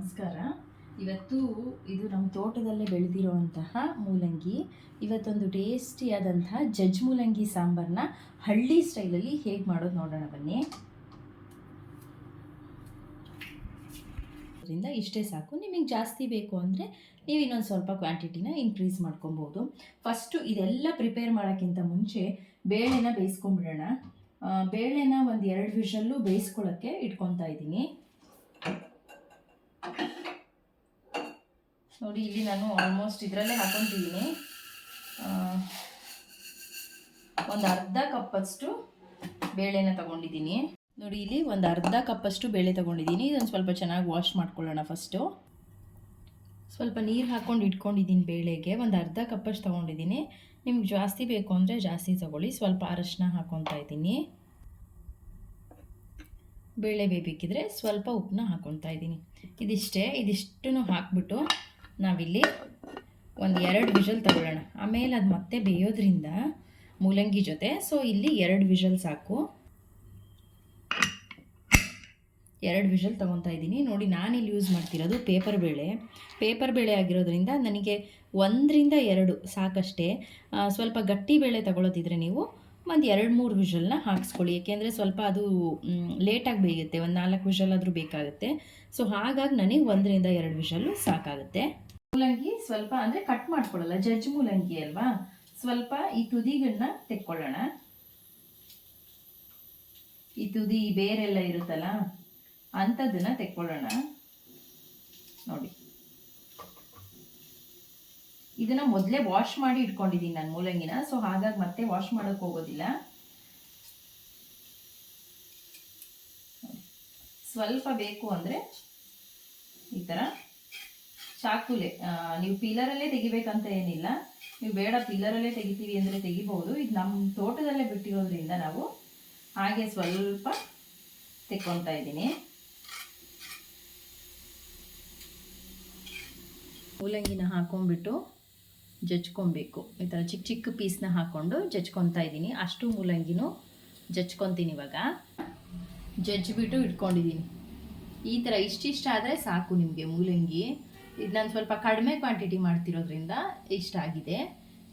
ನಮಸ್ಕಾರ. ಇವತ್ತು ಇದು ನಮ್ಮ ತೋಟದಲ್ಲೇ ಬೆಳೆದಿರುವಂತಹ ಮೂಲಂಗಿ, ಇವತ್ತೊಂದು ಟೇಸ್ಟಿಯಾದಂತಹ ಜಜ್ ಮೂಲಂಗಿ ಸಾಂಬಾರನ್ನ ಹಳ್ಳಿ ಸ್ಟೈಲಲ್ಲಿ ಹೇಗೆ ಮಾಡೋದು ನೋಡೋಣ ಬನ್ನಿ. ಅದರಿಂದ ಇಷ್ಟೇ ಸಾಕು. ನಿಮಗೆ ಜಾಸ್ತಿ ಬೇಕು ಅಂದರೆ ನೀವು ಇನ್ನೊಂದು ಸ್ವಲ್ಪ ಕ್ವಾಂಟಿಟಿನ ಇನ್ಕ್ರೀಸ್ ಮಾಡ್ಕೊಬೋದು. ಫಸ್ಟು ಇದೆಲ್ಲ ಪ್ರಿಪೇರ್ ಮಾಡೋಕ್ಕಿಂತ ಮುಂಚೆ ಬೇಳೆನ ಬೇಯಿಸ್ಕೊಂಬಿಡೋಣ ಬೇಳೆನ ಒಂದು ಎರಡು ವಿಷಲ್ಲೂ ಬೇಯಿಸ್ಕೊಳ್ಳೋಕ್ಕೆ ಇಟ್ಕೊತಾ ಇದ್ದೀನಿ. ನೋಡಿ, ಇಲ್ಲಿ ನಾನು ಆಲ್ಮೋಸ್ಟ್ ಇದರಲ್ಲೇ ಹಾಕೊತಿದ್ದೀನಿ ಒಂದು ಅರ್ಧ ಕಪ್ಪಷ್ಟು ಬೇಳೆನ ತಗೊಂಡಿದ್ದೀನಿ. ನೋಡಿ, ಇಲ್ಲಿ ಒಂದು ಅರ್ಧ ಕಪ್ಪಷ್ಟು ಬೇಳೆ ತಗೊಂಡಿದ್ದೀನಿ. ಇದನ್ನು ಸ್ವಲ್ಪ ಚೆನ್ನಾಗಿ ವಾಶ್ ಮಾಡ್ಕೊಳ್ಳೋಣ ಫಸ್ಟು ಸ್ವಲ್ಪ ನೀರು ಹಾಕ್ಕೊಂಡು ಇಟ್ಕೊಂಡಿದ್ದೀನಿ ಬೇಳೆಗೆ. ಒಂದು ಅರ್ಧ ಕಪ್ಪಷ್ಟು ತೊಗೊಂಡಿದ್ದೀನಿ. ನಿಮ್ಗೆ ಜಾಸ್ತಿ ಬೇಕು ಅಂದರೆ ಜಾಸ್ತಿ ತಗೊಳ್ಳಿ. ಸ್ವಲ್ಪ ಅರಶಿನ ಹಾಕ್ಕೊತಾ ಇದ್ದೀನಿ. ಬೇಳೆ ಬೇಯಬೇಕಿದ್ರೆ ಸ್ವಲ್ಪ ಉಪ್ಪನ್ನ ಹಾಕ್ಕೊತಾ ಇದ್ದೀನಿ. ಇದಿಷ್ಟೇ, ಇದಿಷ್ಟನ್ನು ಹಾಕ್ಬಿಟ್ಟು ನಾವಿಲ್ಲಿ ಒಂದು ಎರಡು ವಿಷಲ್ ತಗೊಳ್ಳೋಣ. ಆಮೇಲೆ ಅದು ಮತ್ತೆ ಬೇಯೋದ್ರಿಂದ ಮೂಲಂಗಿ ಜೊತೆ. ಸೊ ಇಲ್ಲಿ ಎರಡು ವಿಷಲ್ ಸಾಕು. ಎರಡು ವಿಷಲ್ ತೊಗೊತಾ ಇದ್ದೀನಿ. ನೋಡಿ, ನಾನಿಲ್ಲಿ ಯೂಸ್ ಮಾಡ್ತಿರೋದು ಪೇಪರ್ ಬೇಳೆ. ಪೇಪರ್ ಬೇಳೆ ಆಗಿರೋದ್ರಿಂದ ನನಗೆ ಒಂದರಿಂದ ಎರಡು ಸಾಕಷ್ಟೇ. ಸ್ವಲ್ಪ ಗಟ್ಟಿ ಬೇಳೆ ತಗೊಳ್ಳೋದಿದ್ರೆ ನೀವು ಒಂದು ಎರಡು ಮೂರು ವಿಷಲ್ನ ಹಾಕಿಸ್ಕೊಳ್ಳಿ. ಏಕೆಂದರೆ ಸ್ವಲ್ಪ ಅದು ಲೇಟಾಗಿ ಬೇಯುತ್ತೆ. ಒಂದು ನಾಲ್ಕು ವಿಷಲ್ ಆದರೂ ಬೇಕಾಗುತ್ತೆ. ಸೊ ಹಾಗಾಗಿ ನನಗೆ ಒಂದರಿಂದ ಎರಡು ವಿಷಲ್ಲು ಸಾಕಾಗುತ್ತೆ. ಮೂಲಂಗಿ ಸ್ವಲ್ಪ ಅಂದರೆ ಕಟ್ ಮಾಡ್ಕೊಳ್ಳಲ್ಲ ಜಜ್ ಮೂಲಂಗಿ ಅಲ್ವಾ? ಸ್ವಲ್ಪ ಈ ತುದಿಗಳನ್ನ ತೆಕ್ಕೊಳ್ಳೋಣ. ಈ ತುದಿ ಈ ಬೇರೆಲ್ಲ ಇರುತ್ತಲ್ಲ, ಅಂಥದ್ದನ್ನ ತೆಕ್ಕೊಳ್ಳೋಣ. ನೋಡಿ. ಇದನ್ನ ಮೊದಲೇ ವಾಶ್ ಮಾಡಿ ಇಟ್ಕೊಂಡಿದ್ದೀನಿ ನಾನು ಮೂಲಂಗಿನ ಸೊ ಹಾಗಾಗಿ ಮತ್ತೆ ವಾಶ್ ಮಾಡೋಕೆ ಹೋಗೋದಿಲ್ಲ. ಸ್ವಲ್ಪ ಬೇಕು ಅಂದರೆ ಈ ಥರ ಚಾಕುಲೆ ನೀವು ಪೀಲರಲ್ಲೇ ತೆಗಿಬೇಕಂತ ಏನಿಲ್ಲ. ನೀವು ಬೇಡ ಪೀಲರಲ್ಲೇ ತೆಗಿತೀವಿ ಅಂದರೆ ತೆಗಿಬಹುದು. ಇದು ನಮ್ಮ ತೋಟದಲ್ಲೇ ಬಿಟ್ಟಿರೋದ್ರಿಂದ ನಾವು ಹಾಗೆ ಸ್ವಲ್ಪ ತೆಕ್ಕೊತಾ ಇದ್ದೀನಿ. ಮೂಲಂಗಿನ ಹಾಕೊಂಡ್ಬಿಟ್ಟು ಜಜ್ಕೊಬೇಕು. ಈ ಥರ ಚಿಕ್ಕ ಚಿಕ್ಕ ಪೀಸ್ನ ಹಾಕ್ಕೊಂಡು ಜಜ್ಕೊತಾ ಇದ್ದೀನಿ. ಅಷ್ಟು ಮೂಲಂಗಿನೂ ಜಜ್ಕೊತೀನಿ ಇವಾಗ. ಜಜ್ಜಿಬಿಟ್ಟು ಇಟ್ಕೊಂಡಿದ್ದೀನಿ. ಈ ಥರ ಇಷ್ಟಿಷ್ಟ ಆದರೆ ಸಾಕು ನಿಮಗೆ ಮೂಲಂಗಿ. ಇದು ನಾನು ಸ್ವಲ್ಪ ಕಡಿಮೆ ಕ್ವಾಂಟಿಟಿ ಮಾಡ್ತಿರೋದ್ರಿಂದ ಇಷ್ಟ ಆಗಿದೆ.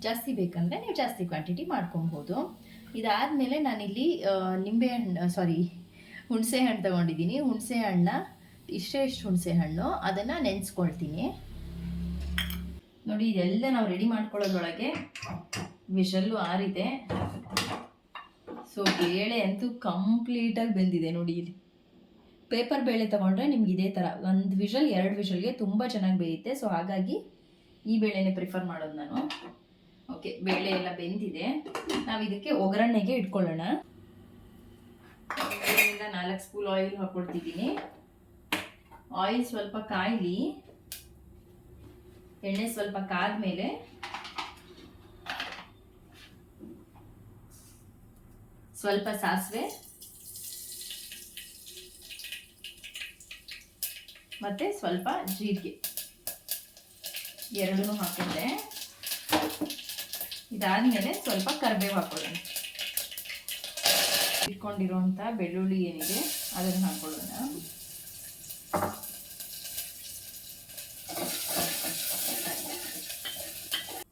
ಜಾಸ್ತಿ ಬೇಕಂದರೆ ನೀವು ಜಾಸ್ತಿ ಕ್ವಾಂಟಿಟಿ ಮಾಡ್ಕೊಬೋದು ಇದಾದಮೇಲೆ ನಾನಿಲ್ಲಿ ನಿಂಬೆ ಹಣ್ಣು ಸಾರಿ ಹುಣಸೆ ಹಣ್ಣು ತೊಗೊಂಡಿದ್ದೀನಿ. ಹುಣಸೆ ಹಣ್ಣನ್ನ ಇಷ್ಟೇ ಇಷ್ಟು ಹುಣಸೆ ಹಣ್ಣು. ಅದನ್ನು ನೆನೆಸ್ಕೊಳ್ತೀನಿ. ನೋಡಿ, ಇದೆಲ್ಲ ನಾವು ರೆಡಿ ಮಾಡ್ಕೊಳ್ಳೋದ್ರೊಳಗೆ ವಿಷಲ್ಲು ಆರಿದೆ. ಸೊ ಬೇಳೆ ಅಂತೂ ಕಂಪ್ಲೀಟಾಗಿ ಬೆಂದಿದೆ ನೋಡಿ ಇಲ್ಲಿ. ಪೇಪರ್ ಬೇಳೆ ತೊಗೊಂಡ್ರೆ ನಿಮ್ಗೆ ಇದೇ ಥರ ಒಂದು ವಿಷಲ್, ಎರಡು ವಿಷಲ್ಗೆ ತುಂಬ ಚೆನ್ನಾಗಿ ಬೇಯುತ್ತೆ. ಸೊ ಹಾಗಾಗಿ ಈ ಬೇಳೆನೇ ಪ್ರಿಫರ್ ಮಾಡೋದು ನಾನು. ಓಕೆ ಬೇಳೆ ಎಲ್ಲ ಬೆಂದಿದೆ. ನಾವು ಇದಕ್ಕೆ ಒಗ್ಗರಣೆಗೆ ಇಟ್ಕೊಳ್ಳೋಣ. ಮೂರರಿಂದ ನಾಲ್ಕು ಸ್ಪೂನ್ ಆಯಿಲ್ ಹಾಕ್ಕೊಳ್ತಿದ್ದೀನಿ ಆಯಿಲ್ ಸ್ವಲ್ಪ ಕಾಯಿಲಿ. ಎಣ್ಣೆ ಸ್ವಲ್ಪ ಕಾದ ಮೇಲೆ ಸ್ವಲ್ಪ ಸಾಸಿವೆ ಮತ್ತೆ ಸ್ವಲ್ಪ ಜೀರಿಗೆ. ಎರಡೂ ಹಾಕಿದ್ರೆ ಇದಾದ್ಮೇಲೆ ಸ್ವಲ್ಪ ಕರಿಬೇವು ಹಾಕೊಳ್ಳೋಣ. ಇಟ್ಕೊಂಡಿರುವಂಥ ಬೆಳ್ಳುಳ್ಳಿ ಏನಿದೆ ಅದನ್ನು ಹಾಕೊಳ್ಳೋಣ.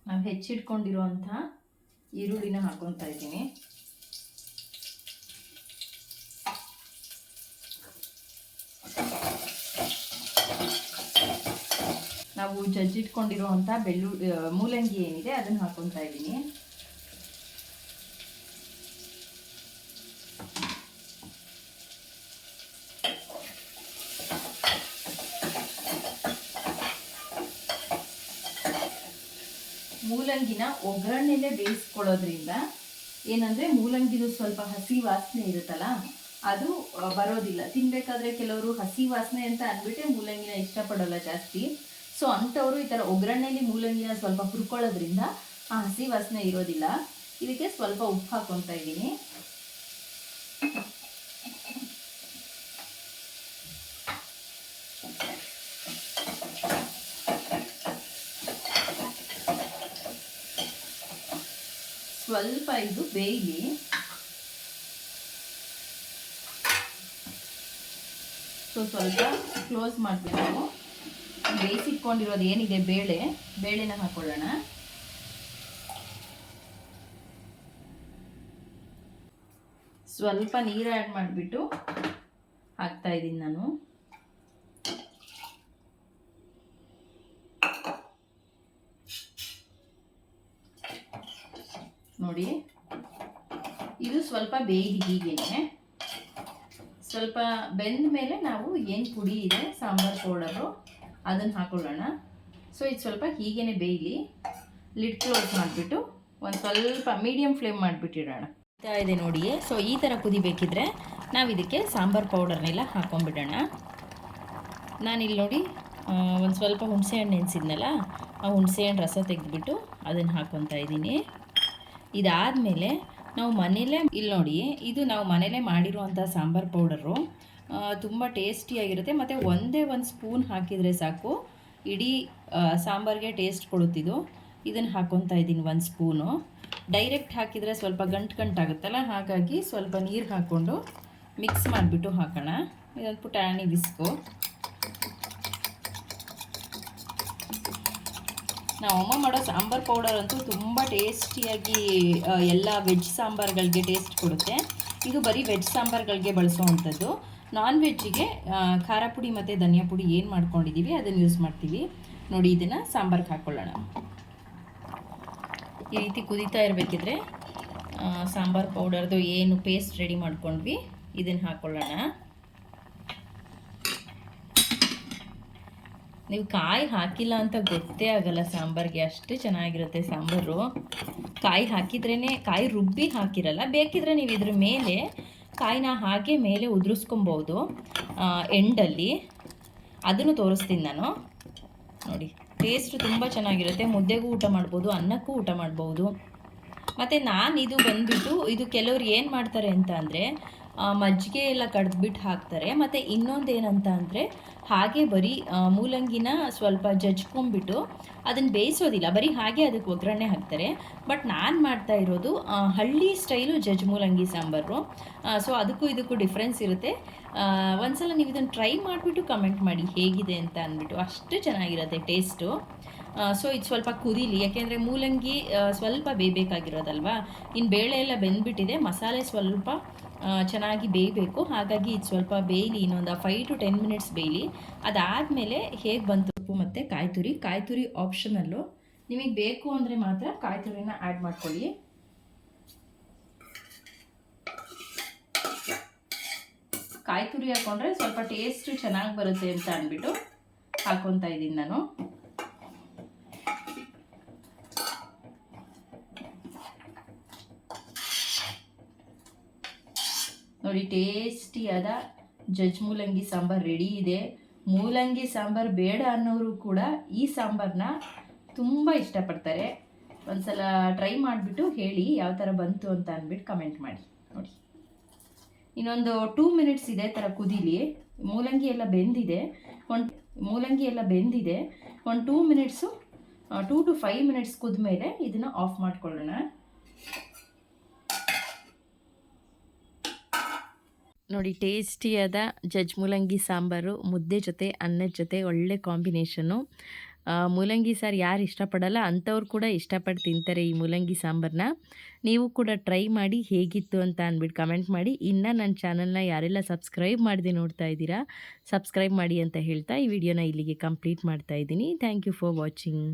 ನಾವು ಹೆಚ್ಚಿಟ್ಕೊಂಡಿರುವಂಥ ಈರುಳ್ಳಿನ ಹಾಕೊತಾ ಇದ್ದೀನಿ. ನಾವು ಜಜ್ಜಿಟ್ಕೊಂಡಿರುವಂಥ ಬೆಳ್ಳು ಮೂಲಂಗಿ ಏನಿದೆ ಅದನ್ನು ಹಾಕೊತಾ ಇದ್ದೀನಿ. ಮೂಲಂಗಿನ ಒಗ್ಗರಣೆಲೆ ಬೇಯಿಸ್ಕೊಳ್ಳೋದ್ರಿಂದ ಏನಂದ್ರೆ ಮೂಲಂಗಿದು ಸ್ವಲ್ಪ ಹಸಿ ವಾಸನೆ ಇರುತ್ತಲ್ಲ, ಅದು ಬರೋದಿಲ್ಲ. ತಿನ್ಬೇಕಾದ್ರೆ ಕೆಲವರು ಹಸಿ ವಾಸನೆ ಅಂತ ಅಂದ್ಬಿಟ್ಟೆ ಮೂಲಂಗಿನ ಇಷ್ಟಪಡಲ್ಲ ಜಾಸ್ತಿ. ಸೊ ಅಂಥವ್ರು ಈ ಥರ ಒಗ್ಗರಣೆಲಿ ಮೂಲಂಗಿನ ಸ್ವಲ್ಪ ಹುರ್ಕೊಳ್ಳೋದ್ರಿಂದ, ಆ ಹಸಿ ವಾಸನೆ ಇರೋದಿಲ್ಲ. ಇದಕ್ಕೆ ಸ್ವಲ್ಪ ಉಪ್ಪು ಹಾಕೊತಾ ಇದ್ದೀನಿ. ಸ್ವಲ್ಪ ಇದು ಬೇಯಲಿ. ಸೊ ಸ್ವಲ್ಪ ಕ್ಲೋಸ್ ಮಾಡಬೇಕು ಬೇಯಿಸಿಟ್ಕೊಂಡಿರೋದು ಏನಿದೆ ಬೇಳೆ, ಬೇಳೆನ ಹಾಕೊಳ್ಳೋಣ. ಸ್ವಲ್ಪ ನೀರು ಆ್ಯಡ್ ಮಾಡಿಬಿಟ್ಟು ಹಾಕ್ತಾ ಇದ್ದೀನಿ ನಾನು. ನೋಡಿ, ಇದು ಸ್ವಲ್ಪ ಬೇಯಿದ ಹೀಗೇನೆ. ಸ್ವಲ್ಪ ಬೆಂದ ಮೇಲೆ ನಾವು ಏನು ಪುಡಿ ಇದೆ, ಸಾಂಬಾರು, ಪೌಡರು. ಅದನ್ನು ಹಾಕೊಳ್ಳೋಣ. ಸೊ ಇದು ಸ್ವಲ್ಪ ಹೀಗೇನೆ ಬೇಯಲಿ ಲಿಡ್ ಕ್ಲೋಸ್ ಮಾಡಿಬಿಟ್ಟು ಒಂದು ಸ್ವಲ್ಪ ಮೀಡಿಯಮ್ ಫ್ಲೇಮ್ ಮಾಡಿಬಿಟ್ಟಿಡೋಣ. ಇದೆ ನೋಡಿ ಸೊ ಈ ಥರ ಕುದಿಬೇಕಿದ್ರೆ ನಾವು ಇದಕ್ಕೆ ಸಾಂಬಾರು ಪೌಡರ್ನೆಲ್ಲ ಹಾಕೊಂಡ್ಬಿಡೋಣ. ನಾನಿಲ್ಲಿ ನೋಡಿ ಒಂದು ಸ್ವಲ್ಪ ಹುಣಸೆಹಣ್ಣು ನೆನೆಸಿದ್ನಲ್ಲ ಆ ಹುಣಸೆಹಣ್ಣು ರಸ ತೆಗೆದುಬಿಟ್ಟು ಅದನ್ನು ಹಾಕ್ಕೊತಾ ಇದ್ದೀನಿ. ಇದಾದಮೇಲೆ ನಾವು ಮನೇಲೇ ಇಲ್ಲಿ ನೋಡಿ ಇದು ನಾವು ಮನೇಲೇ ಮಾಡಿರುವಂಥ ಸಾಂಬಾರು ಪೌಡರು. ತುಂಬ ಟೇಸ್ಟಿಯಾಗಿರುತ್ತೆ ಮತ್ತು ಒಂದೇ ಒಂದು ಸ್ಪೂನ್ ಹಾಕಿದರೆ ಸಾಕು. ಇಡೀ ಸಾಂಬಾರಿಗೆ ಟೇಸ್ಟ್ ಕೊಡುತ್ತಿದ್ದು ಇದನ್ನು ಹಾಕ್ಕೊತಾ ಇದ್ದೀನಿ ಒಂದು ಸ್ಪೂನು ಡೈರೆಕ್ಟ್ ಹಾಕಿದರೆ ಸ್ವಲ್ಪ ಗಂಟು ಗಂಟಾಗುತ್ತಲ್ಲ ಹಾಗಾಗಿ ಸ್ವಲ್ಪ ನೀರು ಹಾಕ್ಕೊಂಡು ಮಿಕ್ಸ್ ಮಾಡಿಬಿಟ್ಟು ಹಾಕೋಣ. ಇದೊಂದು ಪುಟಾಣಿ ಬಿಸ್ಕು ನಾವು ಅಮ್ಮ ಮಾಡೋ ಸಾಂಬಾರ್ ಪೌಡರ್ ಅಂತೂ ತುಂಬ ಟೇಸ್ಟಿಯಾಗಿ ಎಲ್ಲ ವೆಜ್ ಸಾಂಬಾರುಗಳಿಗೆ ಟೇಸ್ಟ್ ಕೊಡುತ್ತೆ. ಇದು ಬರೀ ವೆಜ್ ಸಾಂಬಾರ್ಗಳಿಗೆ ಬಳಸೋವಂಥದ್ದು ನಾನ್ ವೆಜ್ಜಿಗೆ ಖಾರ ಪುಡಿ ಮತ್ತು ಧನಿಯಾ ಪುಡಿ ಏನು ಮಾಡ್ಕೊಂಡಿದ್ದೀವಿ ಅದನ್ನು ಯೂಸ್ ಮಾಡ್ತೀವಿ. ನೋಡಿ, ಇದನ್ನು ಸಾಂಬಾರ್ಗೆ ಹಾಕ್ಕೊಳ್ಳೋಣ ಈ ರೀತಿ ಕುದೀತಾ ಇರಬೇಕಿದ್ರೆ ಸಾಂಬಾರ್ ಪೌಡರ್ದು ಏನು ಪೇಸ್ಟ್ ರೆಡಿ ಮಾಡ್ಕೊಂಡ್ವಿ, ಇದನ್ನು ಹಾಕ್ಕೊಳ್ಳೋಣ ನೀವು ಕಾಯಿ ಹಾಕಿಲ್ಲ ಅಂತ ಗೊತ್ತೇ ಆಗಲ್ಲ ಸಾಂಬಾರ್ಗೆ, ಅಷ್ಟು ಚೆನ್ನಾಗಿರುತ್ತೆ ಸಾಂಬಾರು. ಕಾಯಿ ಹಾಕಿದ್ರೇ ಕಾಯಿ ರುಬ್ಬಿ ಹಾಕಿರಲ್ಲ, ಬೇಕಿದ್ರೆ ನೀವು ಇದ್ರ ಮೇಲೆ ಕಾಯಿನ ಹಾಗೆ ಮೇಲೆ ಉದುರಿಸ್ಕೊಬೋದು. ಎಂಡಲ್ಲಿ. ಅದನ್ನು ತೋರಿಸ್ತೀನಿ ನಾನು. ನೋಡಿ ಟೇಸ್ಟ್ ತುಂಬ ಚೆನ್ನಾಗಿರುತ್ತೆ. ಮುದ್ದೆಗೂ ಊಟ ಮಾಡ್ಬೋದು, ಅನ್ನಕ್ಕೂ ಊಟ ಮಾಡ್ಬೋದು. ಮತ್ತು ನಾನು ಇದು ಬಂದುಬಿಟ್ಟು, ಇದು ಕೆಲವ್ರು ಏನು ಮಾಡ್ತಾರೆ ಅಂತ ಅಂದರೆ ಮಜ್ಜಿಗೆ ಎಲ್ಲ ಕಡ್ದ್ಬಿಟ್ಟು ಹಾಕ್ತಾರೆ. ಮತ್ತು ಇನ್ನೊಂದು ಏನಂತ ಅಂದರೆ, ಹಾಗೆ ಬರೀ ಮೂಲಂಗಿನ ಸ್ವಲ್ಪ ಜಜ್ಕೊಂಬಿಟ್ಟು ಅದನ್ನು ಬೇಯಿಸೋದಿಲ್ಲ. ಬರೀ ಹಾಗೆ ಅದಕ್ಕೆ ಒಗ್ಗರಣೆ ಹಾಕ್ತಾರೆ. ಬಟ್ ನಾನು ಮಾಡ್ತಾ ಇರೋದು ಹಳ್ಳಿ ಸ್ಟೈಲು ಜಜ್ ಮೂಲಂಗಿ ಸಾಂಬಾರು. ಸೊ ಅದಕ್ಕೂ ಇದಕ್ಕೂ ಡಿಫ್ರೆನ್ಸ್ ಇರುತ್ತೆ. ಒಂದು ಒಂದ್ಸಲ ನೀವು ಇದನ್ನು ಟ್ರೈ ಮಾಡಿಬಿಟ್ಟು ಕಮೆಂಟ್ ಮಾಡಿ ಹೇಗಿದೆ ಅಂತ ಅಂದ್ಬಿಟ್ಟು. ಅಷ್ಟು ಚೆನ್ನಾಗಿರುತ್ತೆ ಟೇಸ್ಟು. ಸೊ ಇದು ಸ್ವಲ್ಪ ಕುದೀಲಿ, ಯಾಕೆಂದರೆ ಮೂಲಂಗಿ ಸ್ವಲ್ಪ ಬೇಯಬೇಕಾಗಿರೋದಲ್ವಾ? ಇನ್ನು ಬೇಳೆ ಎಲ್ಲ ಬೆಂದ್ಬಿಟ್ಟಿದೆ, ಮಸಾಲೆ ಸ್ವಲ್ಪ ಚೆನ್ನಾಗಿ ಬೇಯಬೇಕು. ಹಾಗಾಗಿ ಇದು ಸ್ವಲ್ಪ ಬೇಯಲಿ, ಇನ್ನೊಂದು ಫೈವ್ ಟು ಟೆನ್ ಮಿನಿಟ್ಸ್ ಬೇಯಲಿ. ಅದಾದಮೇಲೆ ಹೇಗೆ ಬಂತು ಉಪ್ಪು ಮತ್ತು ಕಾಯಿ ತುರಿ ಆಪ್ಷನಲ್ಲು ನಿಮಗೆ ಬೇಕು ಅಂದರೆ ಮಾತ್ರ ಕಾಯಿ ತುರಿನ ಆ್ಯಡ್ ಮಾಡ್ಕೊಳ್ಳಿ. ಕಾಯಿ ತುರಿ ಹಾಕೊಂಡ್ರೆ ಸ್ವಲ್ಪ ಟೇಸ್ಟ್ ಚೆನ್ನಾಗಿ ಬರುತ್ತೆ ಅಂತ ಅಂದ್ಬಿಟ್ಟು ಹಾಕೊತಾ ಇದ್ದೀನಿ ನಾನು. ನೋಡಿ, ಟೇಸ್ಟಿಯಾದ ಜಜ್ ಮೂಲಂಗಿ ಸಾಂಬಾರ್ ರೆಡಿ ಇದೆ. ಮೂಲಂಗಿ ಸಾಂಬಾರ್ ಬೇಡ ಅನ್ನೋರು ಕೂಡ ಈ ಸಾಂಬಾರನ್ನ ತುಂಬ ಇಷ್ಟಪಡ್ತಾರೆ. ಒಂದ್ಸಲ ಟ್ರೈ ಮಾಡಿಬಿಟ್ಟು ಹೇಳಿ ಯಾವ ಥರ ಬಂತು ಅಂತ ಅಂದ್ಬಿಟ್ಟು ಕಮೆಂಟ್ ಮಾಡಿ. ನೋಡಿ. ಇನ್ನೊಂದು ಟೂ ಮಿನಿಟ್ಸ್ ಇದೆ ಥರ ಕುದೀಲಿ. ಮೂಲಂಗಿ ಎಲ್ಲ ಬೆಂದಿದೆ. ಒಂದು ಮೂಲಂಗಿ ಎಲ್ಲ ಬೆಂದಿದೆ. ಒಂದು two minutes two to five minutes ಕುದ್ಮೇಲೆ ಇದನ್ನು ಆಫ್ ಮಾಡ್ಕೊಳ್ಳೋಣ. ನೋಡಿ, ಟೇಸ್ಟಿಯಾದ ಜಜ್ ಮೂಲಂಗಿ ಸಾಂಬಾರು, ಮುದ್ದೆ ಜೊತೆ, ಅನ್ನದ ಜೊತೆ, ಒಳ್ಳೆ ಕಾಂಬಿನೇಷನ್ನು. ಮೂಲಂಗಿ ಸಾರು ಯಾರು ಇಷ್ಟಪಡಲ್ಲ, ಅಂಥವ್ರು ಕೂಡ ಇಷ್ಟಪಟ್ಟು ತಿಂತಾರೆ ಈ ಮೂಲಂಗಿ ಸಾಂಬಾರನ್ನ ನೀವು ಕೂಡ ಟ್ರೈ ಮಾಡಿ, ಹೇಗಿತ್ತು ಅಂತ ಅಂದ್ಬಿಟ್ಟು ಕಮೆಂಟ್ ಮಾಡಿ. ಇನ್ನು ನನ್ನ ಚಾನಲ್ನ ಯಾರೆಲ್ಲ ಸಬ್ಸ್ಕ್ರೈಬ್ ಮಾಡಿದೆ ನೋಡ್ತಾ ಇದ್ದೀರಾ, ಸಬ್ಸ್ಕ್ರೈಬ್ ಮಾಡಿ ಅಂತ ಹೇಳ್ತಾ ಈ ವಿಡಿಯೋನ ಇಲ್ಲಿಗೆ ಕಂಪ್ಲೀಟ್ ಮಾಡ್ತಾ ಇದ್ದೀನಿ. Thank you for watching.